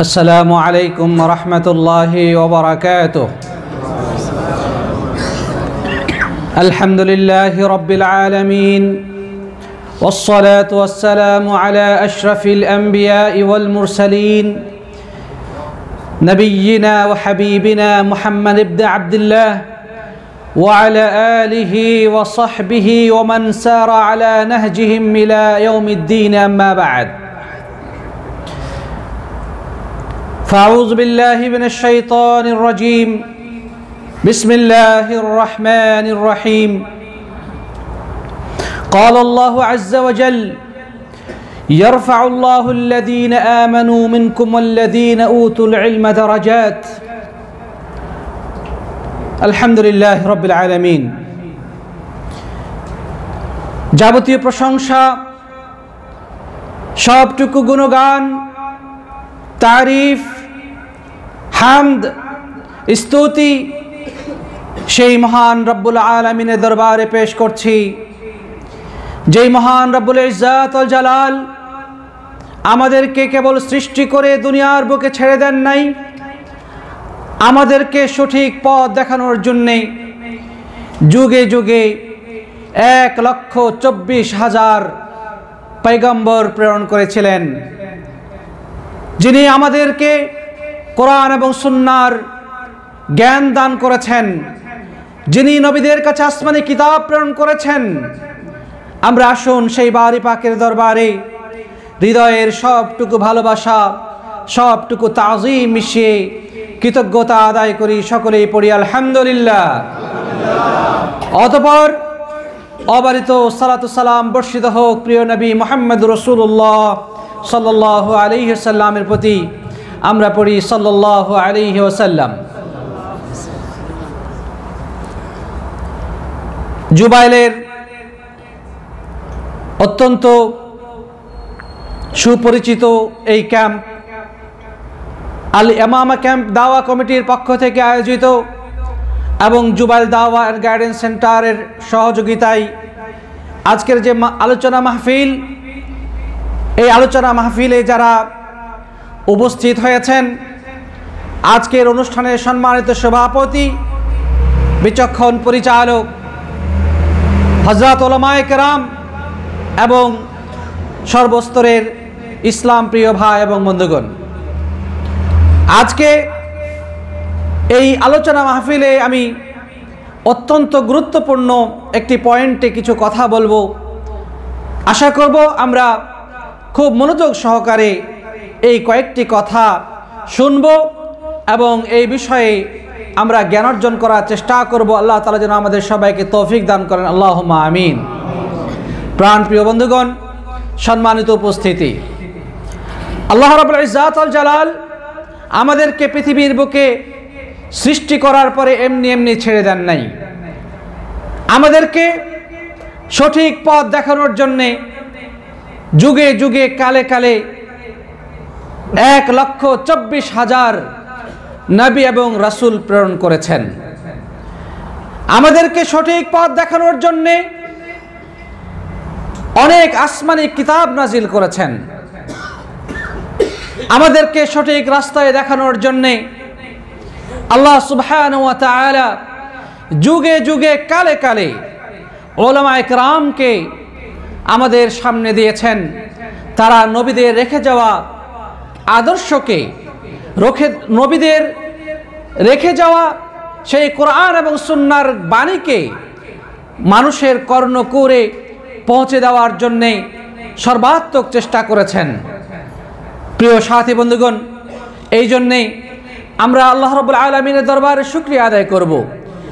السلام عليكم ورحمة الله وبركاته. الحمد لله رب العالمين والصلاة والسلام على أشرف الأنبياء والمرسلين نبينا وحبيبنا محمد بن عبد الله وعلى آله وصحبه ومن سار على نهجهم إلى يوم الدين أما بعد. فأعوذ بالله من الشيطان الرجيم بسم الله الرحمن الرحيم قال الله عز وجل يرفع الله الذين آمنوا منكم والذين أوتوا العلم درجات الحمد لله رب العالمين যাবতীয় প্রশংসা সবটুকু গুণগান তারিফ হামদ, স্তুতি, সেই মহান রব্বুল আলমিনের দরবারে পেশ করছি। যেই মহান রব্বুল ইজাত জালাল আমাদেরকে কেবল সৃষ্টি করে দুনিয়ার বুকে ছেড়ে দেন নাই, আমাদেরকে সঠিক পথ দেখানোর জন্যে যুগে যুগে এক লক্ষ চব্বিশ হাজার পৈগম্বর প্রেরণ করেছিলেন, যিনি আমাদেরকে কোরআন এবং সুন্নার জ্ঞান দান করেছেন। যিনি নবীদের কাছে আসমানি কিতাব প্রেরণ করেছেন। আমরা আসুন সেই বাড়ি পাকের দরবারে। হৃদয়ের সবটুকু ভালোবাসা, সবটুকু তাজিম মিশিয়ে কৃতজ্ঞতা আদায় করি সকলেই পড়ি, আলহামদুলিল্লাহ। অতপর অবারিত সালাতু সালাম বর্ষিত হোক প্রিয় নবী মোহাম্মদ রসুল্লাহ সাল্লাহ আলিহাল্লামের প্রতি। আমরা পড়ি সাল্লাহ আলিহি ওসাল্লাম জুবাইলের অত্যন্ত সুপরিচিত এই ক্যাম্প আল এমামা ক্যাম্প দাওয়া কমিটির পক্ষ থেকে আয়োজিত এবং জুবাইল দাওয়া অ্যান্ড গাইডেন্স সেন্টারের সহযোগিতায় আজকের যে আলোচনা মাহফিল, এই আলোচনা মাহফিলে যারা উপস্থিত হয়েছেন আজকের অনুষ্ঠানের সম্মানিত সভাপতি, বিচক্ষণ পরিচালক হজরত ওলামায় কেরাম এবং সর্বস্তরের ইসলাম প্রিয় ভাই এবং বন্ধুগণ। আজকে এই আলোচনা মাহফিলে আমি অত্যন্ত গুরুত্বপূর্ণ একটি পয়েন্টে কিছু কথা বলব। আশা করব আমরা খুব মনোযোগ সহকারে এই কয়েকটি কথা শুনব এবং এই বিষয়ে আমরা জ্ঞান অর্জন করার চেষ্টা করব। আল্লাহ তালা যেন আমাদের সবাইকে তৌফিক দান করেন। আল্লাহ আমিন। প্রাণ প্রিয় বন্ধুগণ, সম্মানিত উপস্থিতি। আল্লাহ রব ইজাত জালাল আমাদেরকে পৃথিবীর বুকে সৃষ্টি করার পরে এমনি এমনি ছেড়ে দেন নাই। আমাদেরকে সঠিক পথ দেখানোর জন্যে যুগে যুগে কালে কালে এক লক্ষ চব্বিশ হাজার নবী এবং রাসুল প্রেরণ করেছেন। আমাদেরকে সঠিক পথ দেখানোর জন্যে অনেক আসমানি কিতাব নাজিল করেছেন। আমাদেরকে সঠিক রাস্তায় দেখানোর জন্যে আল্লাহ সুবহান যুগে যুগে কালে কালে ওলামা একরামকে আমাদের সামনে দিয়েছেন। তারা নবীদের রেখে যাওয়া আদর্শকে রখে নবীদের রেখে যাওয়া, সেই কোরআন এবং সুন্নার বাণীকে মানুষের কর্ণ করে পৌঁছে দেওয়ার জন্যে সর্বাত্মক চেষ্টা করেছেন। প্রিয় সাথী বন্ধুগণ, এই জন্যেই আমরা আল্লাহ রবুল আলমিনের দরবারে শুক্রিয়া আদায় করব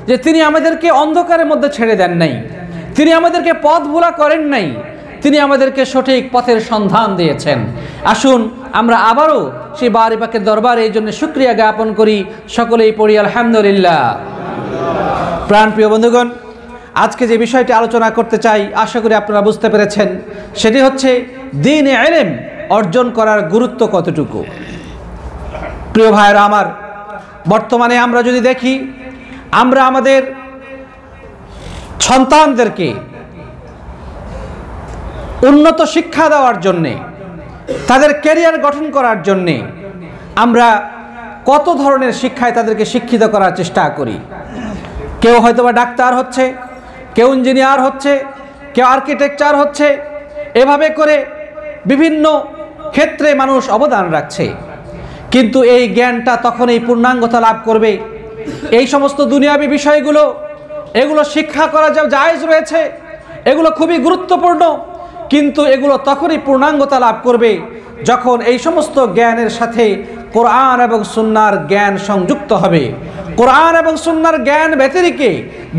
যে তিনি আমাদেরকে অন্ধকারের মধ্যে ছেড়ে দেন নাই। তিনি আমাদেরকে পথ ভোলা করেন নাই। তিনি আমাদেরকে সঠিক পথের সন্ধান দিয়েছেন। আসুন, আমরা আবারও সেই বাড়ি পাকের দরবারে এই জন্য শুক্রিয়া জ্ঞাপন করি। সকলেই পড়ি, আলহামদুলিল্লাহ। প্রাণ প্রিয় বন্ধুগণ, আজকে যে বিষয়টি আলোচনা করতে চাই, আশা করি আপনারা বুঝতে পেরেছেন, সেটি হচ্ছে দিন এলেম অর্জন করার গুরুত্ব কতটুকু? প্রিয় ভাইয়েরা আমার, বর্তমানে আমরা যদি দেখি, আমরা আমাদের সন্তানদেরকে উন্নত শিক্ষা দেওয়ার জন্যে তাদের ক্যারিয়ার গঠন করার জন্যে আমরা কত ধরনের শিক্ষায় তাদেরকে শিক্ষিত করার চেষ্টা করি। কেউ হয়তোবা ডাক্তার হচ্ছে, কেউ ইঞ্জিনিয়ার হচ্ছে, কেউ আর্কিটেকচার হচ্ছে, এভাবে করে বিভিন্ন ক্ষেত্রে মানুষ অবদান রাখছে। কিন্তু এই জ্ঞানটা তখনই পূর্ণাঙ্গতা লাভ করবে। এই সমস্ত দুনিয়াবি বিষয়গুলো, এগুলো শিক্ষা করা যা জায়জ রয়েছে, এগুলো খুবই গুরুত্বপূর্ণ। কিন্তু এগুলো তখনই পূর্ণাঙ্গতা লাভ করবে যখন এই সমস্ত জ্ঞানের সাথে কোরআন এবং সুন্নার জ্ঞান সংযুক্ত হবে। কোরআন এবং সুন্নার জ্ঞান ব্যতিরিকে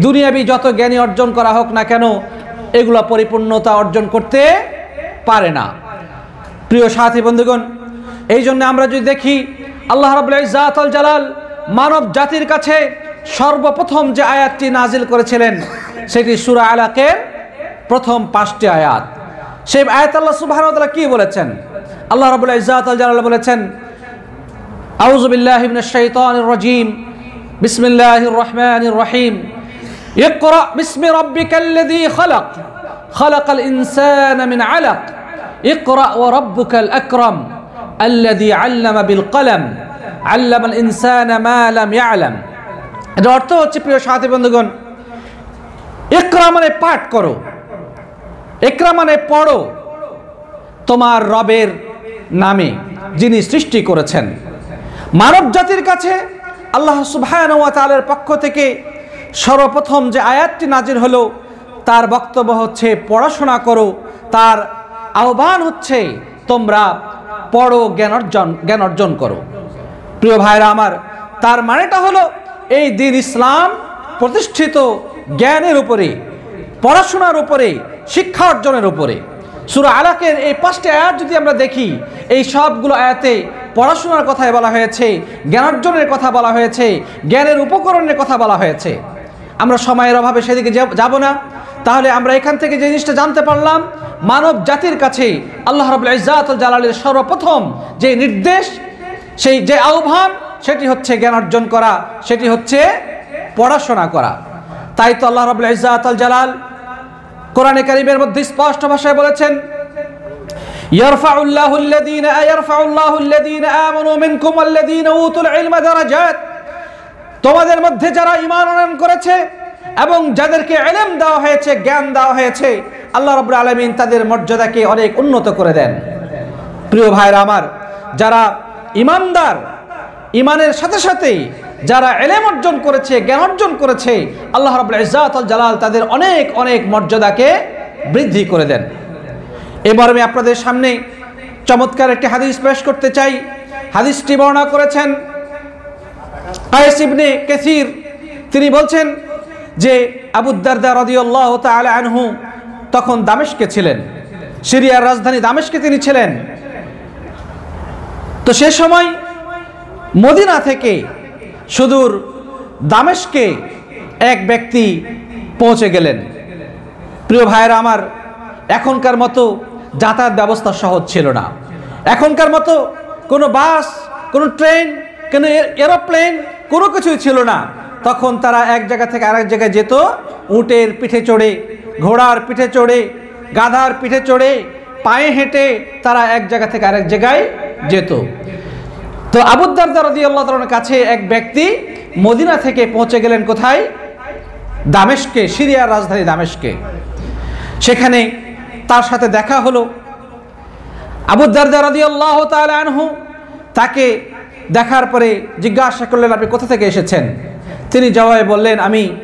দুনিয়াবি যত জ্ঞানী অর্জন করা হোক না কেন, এগুলো পরিপূর্ণতা অর্জন করতে পারে না। প্রিয় সাথী বন্ধুগণ, এই জন্য আমরা যদি দেখি, আল্লাহ রাবুল্লাহ জালাল মানব জাতির কাছে সর্বপ্রথম যে আয়াতটি নাজিল করেছিলেন, সেটি সুরা আলাকের প্রথম পাঁচটি আয়াত। সেই আয়াত আল্লাহ সুবাহ কি বলেছেন আল্লাহ রাবুল্লাহ ইজাতল জালাল বলেছেন أعوذ بالله من الشيطان الرجيم بسم الله الرحمن الرحيم اقرأ باسم ربك الذي خلق خلق الإنسان من علق اقرأ وربك الأكرم الذي علم بالقلم علم الإنسان ما لم يعلم এটা অর্থ হচ্ছে প্রিয় সাথী বন্ধুগণ ইকরা মানে পাঠ করো ইকরা মানে পড়ো তোমার রবের নামে যিনি সৃষ্টি করেছেন। মানব জাতির কাছে আল্লাহ সুবাহর পক্ষ থেকে সর্বপ্রথম যে আয়াতটি নাজির হলো, তার বক্তব্য হচ্ছে, পড়াশোনা করো, তার আহ্বান হচ্ছে, তোমরা পড়ো, জ্ঞান অর্জন জ্ঞান অর্জন করো। প্রিয় ভাইরা আমার, তার মানেটা হলো, এই দিন ইসলাম প্রতিষ্ঠিত জ্ঞানের উপরে, পড়াশোনার উপরে শিক্ষা অর্জনের উপরে। সুরা আলাকের এই পাঁচটি আয়াত যদি আমরা দেখি, এই সবগুলো আয়াতে পড়াশোনার কথায় বলা হয়েছে জ্ঞানার্জনের কথা বলা হয়েছে, জ্ঞানের উপকরণের কথা বলা হয়েছে। আমরা সময়ের অভাবে সেদিকে যাব না। তাহলে আমরা এখান থেকে যে জিনিসটা জানতে পারলাম, মানব জাতির কাছে আল্লাহ রবুল্লা ইজাতুল জালালের সর্বপ্রথম যে নির্দেশ, সেই যে আহ্বান, সেটি হচ্ছে জ্ঞান অর্জন করা, সেটি হচ্ছে পড়াশোনা করা। তাই তো আল্লাহ রবুল্লা ইজাতুল জালাল কোরআনে কারিমের মধ্যে স্পষ্ট ভাষায় বলেছেন তোমাদের মধ্যে যারা ইমান করেছে এবং যাদেরকে এলেম দেওয়া হয়েছে, জ্ঞান দেওয়া হয়েছে, আল্লাহ রব আলমিন তাদের মর্যাদাকে অনেক উন্নত করে দেন। প্রিয় ভাইরা আমার, যারা ইমানদার ইমানের সাথে সাথেই যারা এলেম অর্জন করেছে, জ্ঞান অর্জন করেছে, আল্লাহ রাবুল ইজাতুল জালাল তাদের অনেক অনেক মর্যাদাকে বৃদ্ধি করে দেন। এবার আমি আপনাদের সামনে চমৎকার একটি হাদিস পেশ করতে চাই। হাদিসটি বর্ণনা করেছেন কায়েস ইবনে কেসির। তিনি বলছেন যে আবুদ্দারদা রদিউল্লাহ তাআলা আনহু তখন দামেশকে ছিলেন। সিরিয়ার রাজধানী দামেশকে তিনি ছিলেন। তো সে সময় মদিনা থেকে সুদূর দামেশকে এক ব্যক্তি পৌঁছে গেলেন। প্রিয় ভাইয়েরা আমার, এখনকার মতো যাতায়াত ব্যবস্থা সহজ ছিল না। এখনকার মতো কোনো বাস, কোনো ট্রেন, কোনো এরোপ্লেন, কোনো কিছুই ছিল না। তখন তারা এক জায়গা থেকে আরেক জায়গায় যেত, উটের পিঠে চড়ে, ঘোড়ার পিঠে চড়ে, গাধার পিঠে চড়ে, পায়ে হেঁটে তারা এক জায়গা থেকে আরেক জায়গায় যেত। তো আবুদ্দারদা রদি আল্লাহ তালার কাছে এক ব্যক্তি মদিনা থেকে পৌঁছে গেলেন কোথায়? দামেশকে, সিরিয়ার রাজধানী দামেশকে। সেখানে তার সাথে দেখা হলো। আবুদ্দারদা রদি আল্লাহ আনহু তাকে দেখার পরে জিজ্ঞাসা করলেন, আপনি কোথা থেকে এসেছেন? তিনি জবাবে বললেন, আমি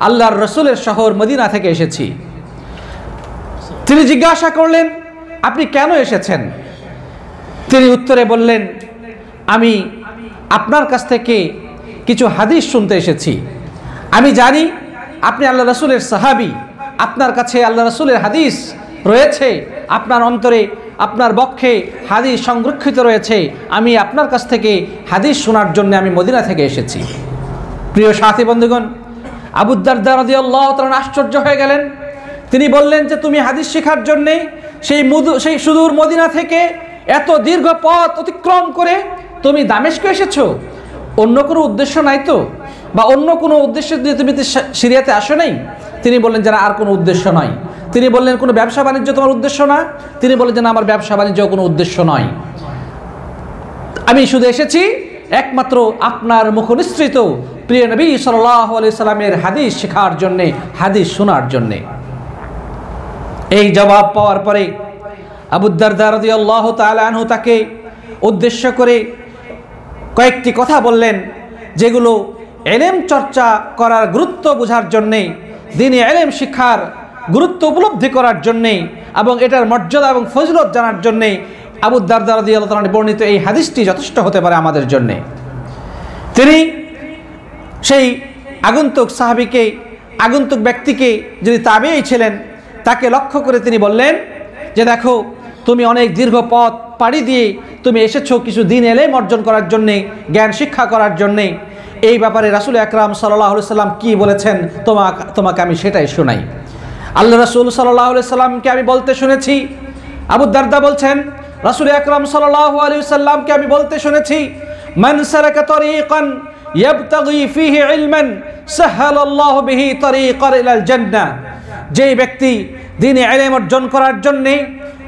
আল্লাহর রসুলের শহর মদিনা থেকে এসেছি। তিনি জিজ্ঞাসা করলেন, আপনি কেন এসেছেন? তিনি উত্তরে বললেন আমি আপনার কাছ থেকে কিছু হাদিস শুনতে এসেছি। আমি জানি আপনি আল্লাহ রসুলের সাহাবি, আপনার কাছে আল্লাহ রসুলের হাদিস রয়েছে, আপনার অন্তরে, আপনার বক্ষে হাদিস সংরক্ষিত রয়েছে। আমি আপনার কাছ থেকে হাদিস শোনার জন্য আমি মদিনা থেকে এসেছি। প্রিয় সাথী বন্ধুগণ আবুদ্দারদার তালন আশ্চর্য হয়ে গেলেন। তিনি বললেন যে, তুমি হাদিস শেখার জন্যে সেই মুদু সেই সুদূর মদিনা থেকে এত দীর্ঘ পথ অতিক্রম করে তুমি দামেশকে এসেছ? অন্য কোনো উদ্দেশ্য নাই তো? বা অন্য কোনো উদ্দেশ্য দিয়ে তুমি সিরিয়াতে আসো নাই? তিনি বললেন যে আর কোনো উদ্দেশ্য নয়। তিনি বললেন, কোনো ব্যবসা বাণিজ্য তোমার উদ্দেশ্য না? তিনি বললেন যে না, আমার ব্যবসা বাণিজ্য কোনো উদ্দেশ্য নয়। আমি শুধু এসেছি, একমাত্র আপনার মুখনিসৃত প্রিয় নবী সাল্লাহ সাল্লামের হাদিস শেখার জন্যে, হাদিস শোনার জন্যে। এই জবাব পাওয়ার পরে আবুদ্দারদারদি আল্লাহ তালু তাকে উদ্দেশ্য করে কয়েকটি কথা বললেন, যেগুলো এলেম চর্চা করার গুরুত্ব বোঝার জন্যে দিনে এলেম শিক্ষার গুরুত্ব উপলব্ধি করার জন্যে এবং এটার মর্যাদা এবং ফজলত জানার জন্যে আবুদ্দারদারদি আল্লাহ বর্ণিত এই হাদিসটি যথেষ্ট হতে পারে আমাদের জন্যে। তিনি সেই আগন্তুক সাহাবিকে, আগন্তুক ব্যক্তিকে যিনি তাবেই ছিলেন, তাকে লক্ষ্য করে তিনি বললেন যে দেখো তুমি অনেক দীর্ঘ পথ পাড়ি দিয়ে তুমি এসেছ কিছু দিন এলেম অর্জন করার জন্যে, জ্ঞান শিক্ষা করার জন্যে। এই ব্যাপারে রাসুল আকরাম সাল্লাহ সাল্লাম কি বলেছেন তোমা তোমাকে আমি সেটাই শোনাই। আল্লাহ রাসুল সাল্লাহ সাল্লামকে আমি বলতে শুনেছি। আবু দারদা বলছেন, রাসুল আকরাম সাল্লাহ আলি সাল্লামকে আমি বলতে শুনেছি জান্নাহ। যেই ব্যক্তি দিনে ইলম অর্জন করার জন্য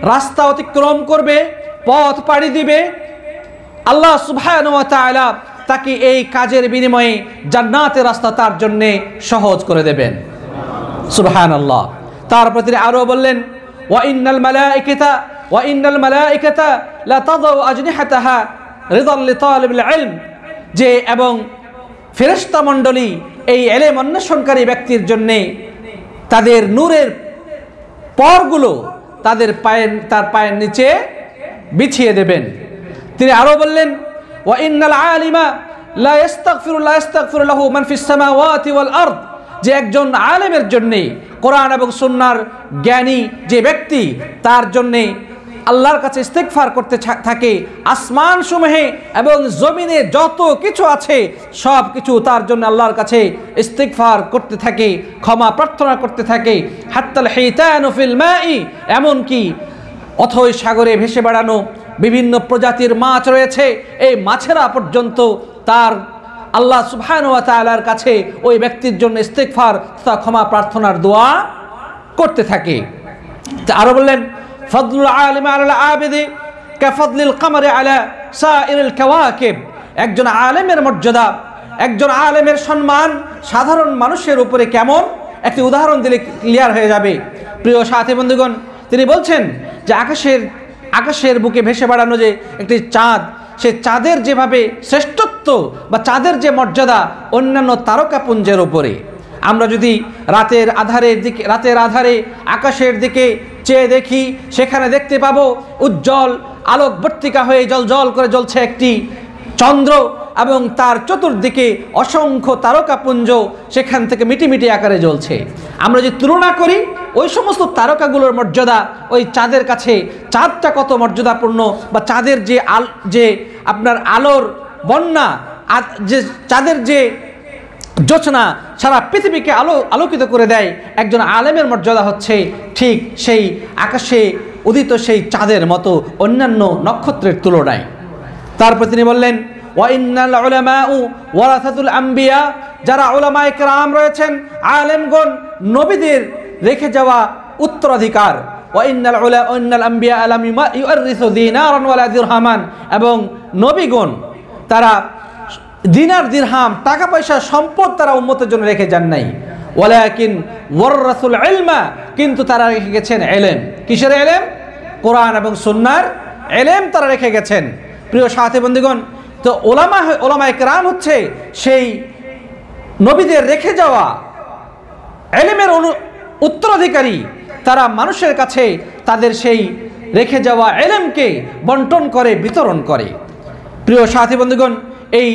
রাস্তা অতিক্রম করবে, পথ পাড়ি দিবে। আল্লাহ ওয়া তাআলা তাকে এই কাজের বিনিময়ে জান্নাতের রাস্তা তার জন্য সহজ করে দেবেন। সুবহানাল্লাহ। তারপর তিনি আরও বললেন, ওয়া ইন্নাল মালাইকাতা ওয়া ইন্নাল মালাইকাতা লা তাদাউ আজনিহাতাহা রিদাল লিতালিবিল ইলম। যে এবং ফেরেশতা মণ্ডলী এই এলেম অন্বেষণকারী ব্যক্তির জন্যে তাদের নূরের পরগুলো তাদের পায়ের, তার পায়ের নিচে বিছিয়ে দেবেন। তিনি আরও বললেন, ওয়া ইন্নাল আলিমা যে একজন আলেমের জন্যে কোরআন এবং সুন্নার জ্ঞানী যে ব্যক্তি, তার জন্যে আল্লাহর কাছে ইস্তেকফার করতে থাকে আসমান সমূহে এবং জমিনে যত কিছু আছে, সব কিছু তার জন্য আল্লাহর কাছে ইস্তেকফার করতে থাকে, ক্ষমা প্রার্থনা করতে থাকে। হাত্তাল হেইতানুফিল মাই, এমনকি অথই সাগরে ভেসে বেড়ানো বিভিন্ন প্রজাতির মাছ রয়েছে, এই মাছেরা পর্যন্ত তার আল্লাহ সুবহান ওয়া তাআলার কাছে ওই ব্যক্তির জন্য ইস্তেকফার তথা ক্ষমা প্রার্থনার দোয়া করতে থাকে। আরও বললেন ফদলুল আলিম আলা আবেদে, কাফদলিল কামারে আলা সাইরুল কাওয়াকিব। একজন আলেমের মর্যাদা, একজন আলেমের সম্মান সাধারণ মানুষের উপরে কেমন? একটি উদাহরণ দিলে ক্লিয়ার হয়ে যাবে। প্রিয় সাথী বন্ধুগণ, তিনি বলছেন যে আকাশের আকাশের বুকে ভেসে বেড়ানো যে একটি চাঁদ, সে চাঁদের যেভাবে শ্রেষ্ঠত্ব বা চাঁদের যে মর্যাদা অন্যান্য তারকাপুঞ্জের উপরে। আমরা যদি রাতের আধারের দিকে, রাতের আধারে আকাশের দিকে চেয়ে দেখি, সেখানে দেখতে পাবো উজ্জ্বল আলোকবর্তিকা হয়ে জল জল করে জ্বলছে একটি চন্দ্র এবং তার চতুর্দিকে অসংখ্য তারকাপুঞ্জ সেখান থেকে মিটিমিটি আকারে জ্বলছে। আমরা যদি তুলনা করি, ওই সমস্ত তারকাগুলোর মর্যাদা ওই চাঁদের কাছে, চাঁদটা কত মর্যাদাপূর্ণ বা চাঁদের যে আল, যে আপনার আলোর বন্যা যে চাঁদের যে যোচনা সারা পৃথিবীকে আলো, আলোকিত করে দেয়। একজন আলেমের মর্যাদা হচ্ছে ঠিক সেই আকাশে উদিত সেই চাঁদের মতো অন্যান্য নক্ষত্রের তুলনায়। তারপর তিনি বললেন আম্বিয়া যারা ওলামায়ে কেরাম রয়েছেন, আলেমগণ নবীদের রেখে যাওয়া উত্তরাধিকার। এবং নবীগণ তারা দিনার দিরহাম, টাকা পয়সা, সম্পদ তারা উম্মতের জন্য রেখে যান নাই। ওয়ালাকিন ওয়াররাসুল ইলমা, কিন্তু তারা রেখে গেছেন এলেম। কিসের এলেম? কোরআন এবং সুন্নার এলেম তারা রেখে গেছেন। প্রিয় সাথী বন্ধুগণ, তো ওলামা ওলামা একরাম হচ্ছে সেই নবীদের রেখে যাওয়া এলেমের অনু উত্তরাধিকারী। তারা মানুষের কাছে তাদের সেই রেখে যাওয়া এলেমকে বন্টন করে, বিতরণ করে। প্রিয় সাথী বন্ধুগণ, এই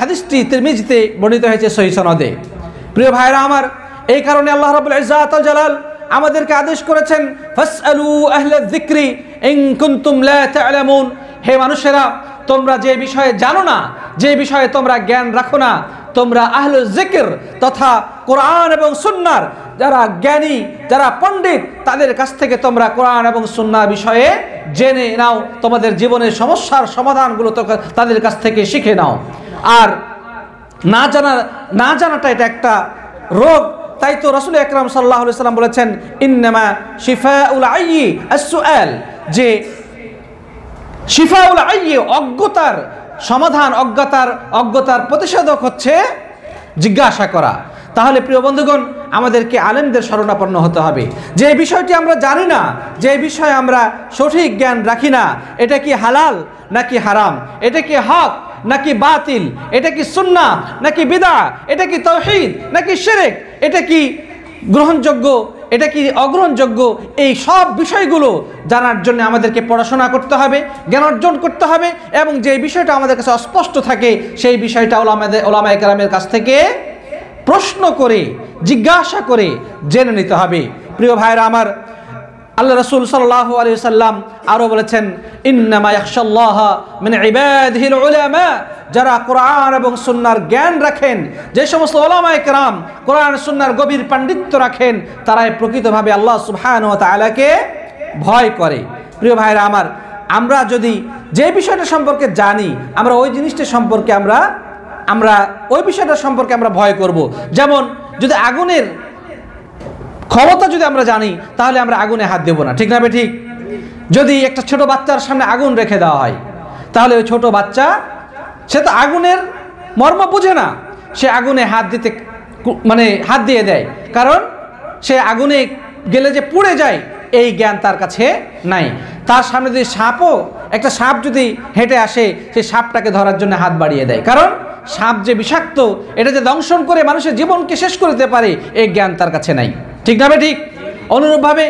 হাদিসটি তিরমিজিতে বর্ণিত হয়েছে সহি সনদে। প্রিয় ভাইরা আমার, এই কারণে আল্লাহ রাবুল ইজাত জালাল আমাদেরকে আদেশ করেছেন, ফাসআলু আহলে যিকরি ইন কুনতুম লা তা'লামুন। হে মানুষেরা, তোমরা যে বিষয়ে জানো না, যে বিষয়ে তোমরা জ্ঞান রাখো না, তোমরা আহল জিকির তথা কোরআন এবং সুন্নার, যারা জ্ঞানী, যারা পণ্ডিত, তাদের কাছ থেকে তোমরা কোরআন এবং সুন্না বিষয়ে জেনে নাও, তোমাদের জীবনের সমস্যার সমাধানগুলো তাদের কাছ থেকে শিখে নাও। আর না জানা, না জানাটা এটা একটা রোগ। তাই তো রসুল আকরাম সাল্লাহ সাল্লাম বলেছেন, ইন্নামা শিফা উল আই যে শিফাউল আইয়ে অজ্ঞতার সমাধান, অজ্ঞতার অজ্ঞতার প্রতিষেধক হচ্ছে জিজ্ঞাসা করা। তাহলে প্রিয় বন্ধুগণ, আমাদেরকে আলেমদের শরণাপন্ন হতে হবে। যে বিষয়টি আমরা জানি না, যে বিষয়ে আমরা সঠিক জ্ঞান রাখি না, এটা কি হালাল নাকি হারাম, এটা কি হক নাকি বাতিল? এটা কি সুন্না নাকি বিদা এটা কি তৌহিদ নাকি শিরেক? এটা কি গ্রহণযোগ্য? এটা কি অগ্রহণযোগ্য? এই সব বিষয়গুলো জানার জন্য আমাদেরকে পড়াশোনা করতে হবে, জ্ঞান অর্জন করতে হবে এবং যে বিষয়টা আমাদের কাছে অস্পষ্ট থাকে, সেই বিষয়টা ওলামাদের ওলামা একরামের কাছ থেকে প্রশ্ন করে, জিজ্ঞাসা করে জেনে নিতে হবে। প্রিয় ভাইরা আমার আল্লাহ রসুল সাল্লাহ আলী সাল্লাম আরও বলেছেন, ইন্নামা ইয়াকশাল্লাহ মানে ইবাদিহিল উলামা যারা কোরআন এবং সুন্নার জ্ঞান রাখেন, যে সমস্ত ওলামা একরাম কোরআন, সুন্নার গভীর পাণ্ডিত্য রাখেন, তারাই প্রকৃতভাবে আল্লাহ সুবহান ও তালাকে ভয় করে। প্রিয় ভাইরা আমার, আমরা যদি যে বিষয়টা সম্পর্কে জানি, আমরা ওই জিনিসটা সম্পর্কে আমরা আমরা ওই বিষয়টা সম্পর্কে আমরা ভয় করব। যেমন, যদি আগুনের ক্ষমতা যদি আমরা জানি, তাহলে আমরা আগুনে হাত দেব না। ঠিক না ঠিক? যদি একটা ছোট বাচ্চার সামনে আগুন রেখে দেওয়া হয়, তাহলে ওই ছোট বাচ্চা, সে তো আগুনের মর্ম বুঝে না। সে আগুনে হাত দিতে মানে হাত দিয়ে দেয়। কারণ সে আগুনে গেলে যে পুড়ে যায়, এই জ্ঞান তার কাছে নাই। তার সামনে যদি সাপও, একটা সাপ যদি হেঁটে আসে সেই সাপটাকে ধরার জন্য হাত বাড়িয়ে দেয়। কারণ সাপ যে বিষাক্ত, এটা যে দংশন করে মানুষের জীবনকে শেষ করে দিতে পারে, এই জ্ঞান তার কাছে নাই। ঠিক না ঠিক? অনুরূপভাবে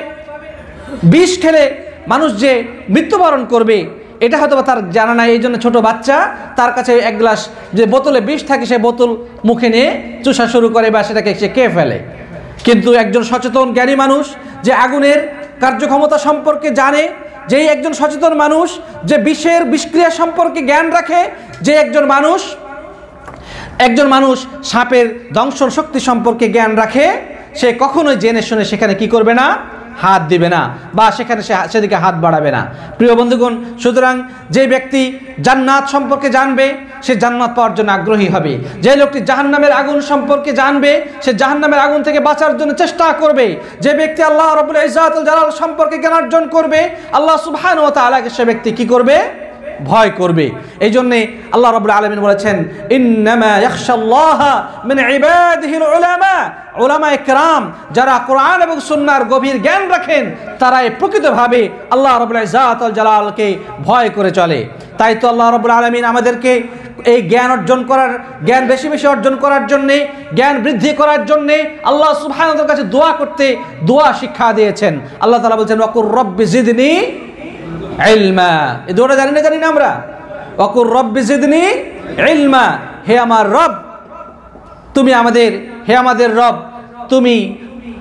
বিষ খেলে মানুষ যে মৃত্যুবরণ করবে, এটা হয়তো তার জানা নাই এই জন্য ছোটো বাচ্চা তার কাছে এক গ্লাস যে বোতলে বিষ থাকে, সে বোতল মুখে নিয়ে চুষা শুরু করে বা সেটাকে সে খেয়ে ফেলে। কিন্তু একজন সচেতন জ্ঞানী মানুষ যে আগুনের কার্যক্ষমতা সম্পর্কে জানে, যেই একজন সচেতন মানুষ যে বিষের বিষক্রিয়া সম্পর্কে জ্ঞান রাখে, যে একজন মানুষ একজন মানুষ সাপের দংশন শক্তি সম্পর্কে জ্ঞান রাখে সে কখনোই জেনে শুনে সেখানে কি করবে না? হাত দিবে না বা সেখানে সে সেদিকে হাত বাড়াবে না। প্রিয় বন্ধুগণ, সুতরাং যে ব্যক্তি জান্নাত সম্পর্কে জানবে, সে জান্নাত পাওয়ার জন্য আগ্রহী হবে। যে লোকটি জাহান্নামের আগুন সম্পর্কে জানবে, সে জাহান্নামের আগুন থেকে বাঁচার জন্য চেষ্টা করবে। যে ব্যক্তি আল্লাহ রবুল ইজাতুল জালাল সম্পর্কে জ্ঞান অর্জন করবে, আল্লাহ সুবহান ও সে ব্যক্তি কি করবে? ভয় করবে। এই জন্যে আল্লাহ রবুল আলমিন বলেছেন যারা কোরআন এবং সুন্নাহর গভীর জ্ঞান রাখেন, তারাই প্রকৃতভাবে আল্লাহ রবুল ইজাতুল জালালকে ভয় করে চলে। তাই তো আল্লাহ রবুল আলমিন আমাদেরকে এই জ্ঞান অর্জন করার, জ্ঞান বেশি বেশি অর্জন করার জন্যে, জ্ঞান বৃদ্ধি করার জন্যে আল্লাহ সুবহানাহুর কাছে দোয়া করতে দোয়া শিক্ষা দিয়েছেন। আল্লাহ তাআলা বলছেন, ওয়াকুর রব্বি জিদনি ইলমা। এ দোয়াটা জানি না জানি না আমরা। অকুর রব্বি জিদনি ইলমা। হে আমার রব, তুমি আমাদের, হে আমাদের রব, তুমি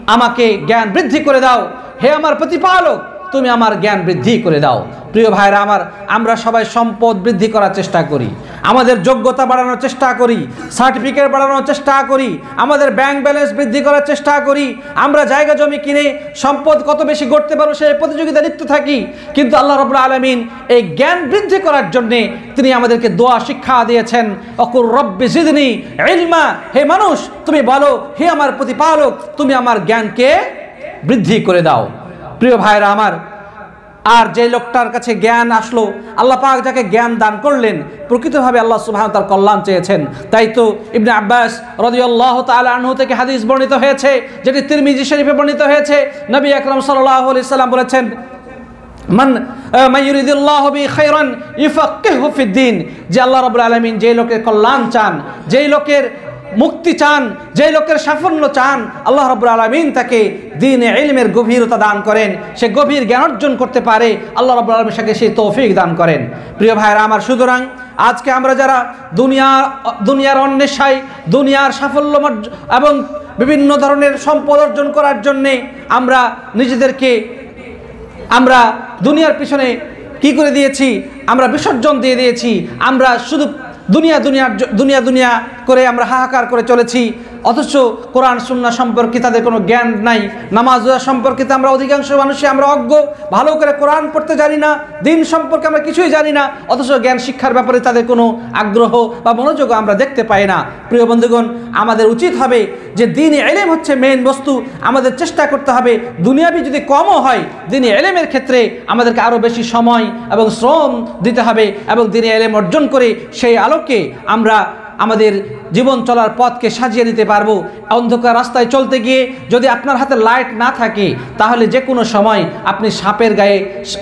আমাকে জ্ঞান বৃদ্ধি করে দাও। হে আমার প্রতিপালক, তুমি আমার জ্ঞান বৃদ্ধি করে দাও। প্রিয় ভাইরা আমার, আমরা সবাই সম্পদ বৃদ্ধি করার চেষ্টা করি। আমাদের যোগ্যতা বাড়ানোর চেষ্টা করি সার্টিফিকেট বাড়ানোর চেষ্টা করি, আমাদের ব্যাংক ব্যালেন্স বৃদ্ধি করার চেষ্টা করি, আমরা জায়গা জমি কিনে সম্পদ কত বেশি গড়তে পারব সেই প্রতিযোগিতা লিপ্ত থাকি, কিন্তু আল্লাহ রবুল্লা আলমিন এই জ্ঞান বৃদ্ধি করার জন্যে তিনি আমাদেরকে দোয়া, শিক্ষা দিয়েছেন অকুর রব্বি জিদনি ইলমা হে মানুষ, তুমি বলো, হে আমার প্রতিপালক, তুমি আমার জ্ঞানকে বৃদ্ধি করে দাও। প্রিয় ভাইরা আমার আর যে লোকটার কাছে জ্ঞান আসলো, আল্লাহ পাক যাকে জ্ঞান দান করলেন, প্রকৃতভাবে আল্লাহ সুবহান তার কল্যাণ চেয়েছেন। তাই তো ইবনে আব্বাস রাদিয়াল্লাহু তাআলা আনহু থেকে হাদিস বর্ণিত হয়েছে, যেটি তিরমিজি শরীফে বর্ণিত হয়েছে। নবী আকরাম আলাইহি সাল্লাম বলেছেন, মান মাইয়ুরিদুল্লাহ বি খাইরান ইউফাক্কিহু ফিদ্দিন যে আল্লাহ রাব্বুল আলামিন যে লোকের কল্যাণ চান, যেই লোকের মুক্তি চান, যে লোকের সাফল্য চান, আল্লাহ রাব্বুল আলামিন তাকে দিনে ইলমের গভীরতা দান করেন, সে গভীর জ্ঞান অর্জন করতে পারে, আল্লাহ রাব্বুল আলামিন তাকে সেই তৌফিক দান করেন। প্রিয় ভাইরা আমার, সুতরাং আজকে আমরা যারা দুনিয়া, দুনিয়ার অন্বেষায়, দুনিয়ার সাফল্য এবং বিভিন্ন ধরনের সম্পদ অর্জন করার জন্যে আমরা নিজেদেরকে, আমরা দুনিয়ার পিছনে কি করে দিয়েছি? আমরা বিসর্জন দিয়ে দিয়েছি। আমরা শুধু দুনিয়া দুনিয়ার দুনিয়া দুনিয়া করে আমরা হাহাকার করে চলেছি। অথচ কোরআন, সুন্না সম্পর্কে তাদের কোনো জ্ঞান নাই। নামাজ সম্পর্কে আমরা অধিকাংশ মানুষই আমরা অজ্ঞ। ভালো করে কোরআন পড়তে জানি না, দিন সম্পর্কে আমরা কিছুই জানি না। অথচ জ্ঞান শিক্ষার ব্যাপারে তাদের কোনো আগ্রহ বা মনোযোগ আমরা দেখতে পাই না। প্রিয় বন্ধুগণ, আমাদের উচিত হবে যে দিন এলেম হচ্ছে মেন বস্তু। আমাদের চেষ্টা করতে হবে, দুনিয়াবি যদি কমও হয়, দিনে এলেমের ক্ষেত্রে আমাদেরকে আরও বেশি সময় এবং শ্রম দিতে হবে এবং দিনে এলেম অর্জন করে সেই আলোকে আমরা আমাদের জীবন চলার পথকে সাজিয়ে নিতে পারব। অন্ধকার রাস্তায় চলতে গিয়ে যদি আপনার হাতে লাইট না থাকে, তাহলে যে কোনো সময় আপনি সাপের গায়ে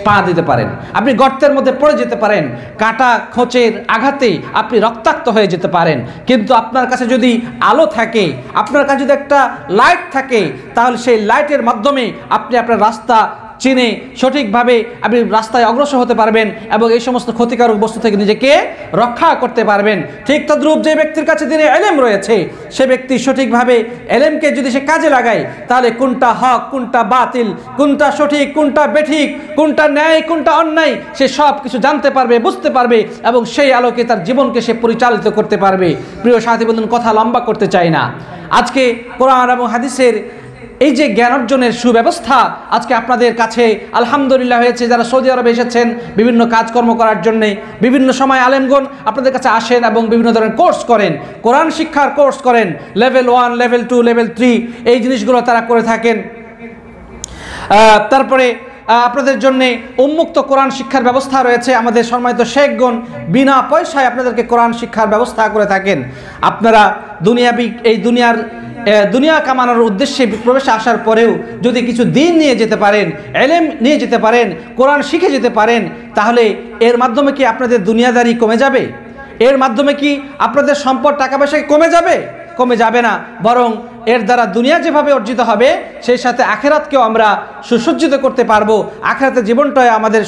পা দিতে পারেন। আপনি গর্তের মধ্যে পড়ে যেতে পারেন। কাটা খোঁচের আঘাতে আপনি রক্তাক্ত হয়ে যেতে পারেন। কিন্তু আপনার কাছে যদি আলো থাকে, আপনার কাছে যদি একটা লাইট থাকে, তাহলে সেই লাইটের মাধ্যমে আপনি আপনার রাস্তা চিনে সঠিকভাবে আপনি রাস্তায় অগ্রসর হতে পারবেন এবং এই সমস্ত ক্ষতিকারক বস্তু থেকে নিজেকে রক্ষা করতে পারবেন। ঠিক তদ্রূপ যে ব্যক্তির কাছে দিনে এলেম রয়েছে, সে ব্যক্তি সঠিকভাবে এলেমকে যদি সে কাজে লাগায়, তাহলে কোনটা হক, কোনটা বাতিল, কোনটা সঠিক, কোনটা বেঠিক, কোনটা ন্যায়, কোনটা অন্যায়, সে সব কিছু জানতে পারবে, বুঝতে পারবে এবং সেই আলোকে তার জীবনকে সে পরিচালিত করতে পারবে। প্রিয় সাথী বন্ধুন কথা লম্বা করতে চাই না। আজকে কোরআন এবং হাদিসের এই যে জ্ঞান অর্জনের সুব্যবস্থা আজকে আপনাদের কাছে আলহামদুলিল্লাহ হয়েছে। যারা সৌদি আরবে এসেছেন, বিভিন্ন কাজকর্ম করার জন্যে, বিভিন্ন সময় আলেমগণ আপনাদের কাছে আসেন এবং বিভিন্ন ধরনের কোর্স করেন। কোরআন শিক্ষার কোর্স করেন। Level one, level two, level three, এই জিনিসগুলো তারা করে থাকেন। তারপরে আপনাদের জন্য উন্মুক্ত কোরআন শিক্ষার ব্যবস্থা রয়েছে। আমাদের সম্মানিত শেখগণ বিনা পয়সায় আপনাদেরকে কোরআন শিক্ষার ব্যবস্থা করে থাকেন। আপনারা দুনিয়াবি, এই দুনিয়ার দুনিয়া কামানোর উদ্দেশ্যে প্রবেশে আসার পরেও যদি কিছু দিন নিয়ে যেতে পারেন, এলেম নিয়ে যেতে পারেন, কোরআন শিখে যেতে পারেন, তাহলে এর মাধ্যমে কি আপনাদের দুনিয়াদারি কমে যাবে? এর মাধ্যমে কি আপনাদের সম্পদ টাকা পয়সা কমে যাবে? কমে যাবে না, বরং এর দ্বারা দুনিয়া যেভাবে অর্জিত হবে, সেই সাথে আখেরাতকেও আমরা সুসজ্জিত করতে পারব। আখেরাতের জীবনটায় আমাদের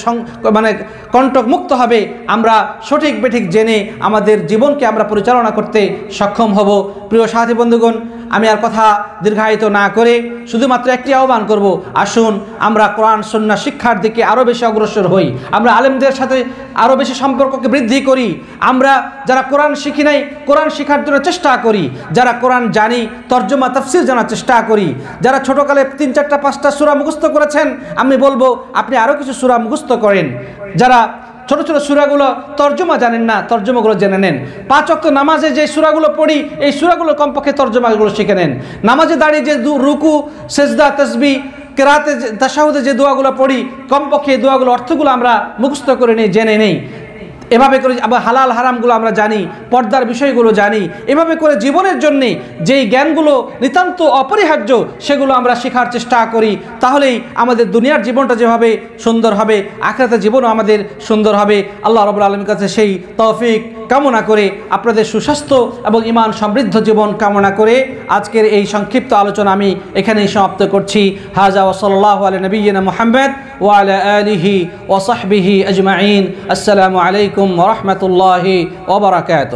মানে কণ্টক মুক্ত হবে। আমরা সঠিক বেঠিক জেনে আমাদের জীবনকে আমরা পরিচালনা করতে সক্ষম হব। প্রিয় সাথী বন্ধুগণ, আমি আর কথা দীর্ঘায়িত না করে শুধুমাত্র একটি আহ্বান করব, আসুন আমরা কোরআন সন্না শিক্ষার দিকে আরও বেশি অগ্রসর হই। আমরা আলেমদের সাথে আরও বেশি সম্পর্ককে বৃদ্ধি করি। আমরা যারা কোরআন শিখি নাই, কোরআন শিখার জন্য চেষ্টা করি। যারা কোরআন জানি, তর্জমা, তফসির জানার চেষ্টা করি। যারা ছোটোকালে তিন চারটা, পাঁচটা সুরা মুখস্থ করেছেন, আমি বলব, আপনি আরও কিছু সুরা মুখস্থ করেন। যারা ছোট ছোট সুরাগুলো তর্জমা জানেন না, তর্জমাগুলো জেনে নেন। পাঁচ অক্ত নামাজে যে সুরাগুলো পড়ি, এই সুরাগুলো কমপক্ষে তর্জমাগুলো শিখে নেন। নামাজে দাঁড়িয়ে যে দু রুকু, সেজদা, তসবি, কেরাতে তাসাহুদে যে দোয়াগুলো পড়ি, কমপক্ষে এই দোয়াগুলো অর্থগুলো আমরা মুখস্থ করে নিই, জেনে নেই। এভাবে করে আবার হালাল হারামগুলো আমরা জানি, পর্দার বিষয়গুলো জানি, এভাবে করে জীবনের জন্যে যেই জ্ঞানগুলো নিতান্ত অপরিহার্য, সেগুলো আমরা শেখার চেষ্টা করি, তাহলেই আমাদের দুনিয়ার জীবনটা যেভাবে সুন্দর হবে, আখরাতের জীবনও আমাদের সুন্দর হবে। আল্লাহ রবুল আলমীর কাছে সেই তৌফিক। কামনা করে আপনাদের সুস্বাস্থ্য এবং ইমান সমৃদ্ধ জীবন কামনা করে আজকের এই সংক্ষিপ্ত আলোচনা আমি এখানেই সমাপ্ত করছি। হাজা ওসল্লাহ আল নবীন মোহাম্মদ ওয়াল আলিহি ওসাহবিহি আজমাইন। আসসালামু আলাইকুম ওরহমতুল্লাহি ওবরাকাত